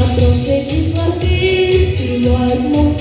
Матроси і плати співають мов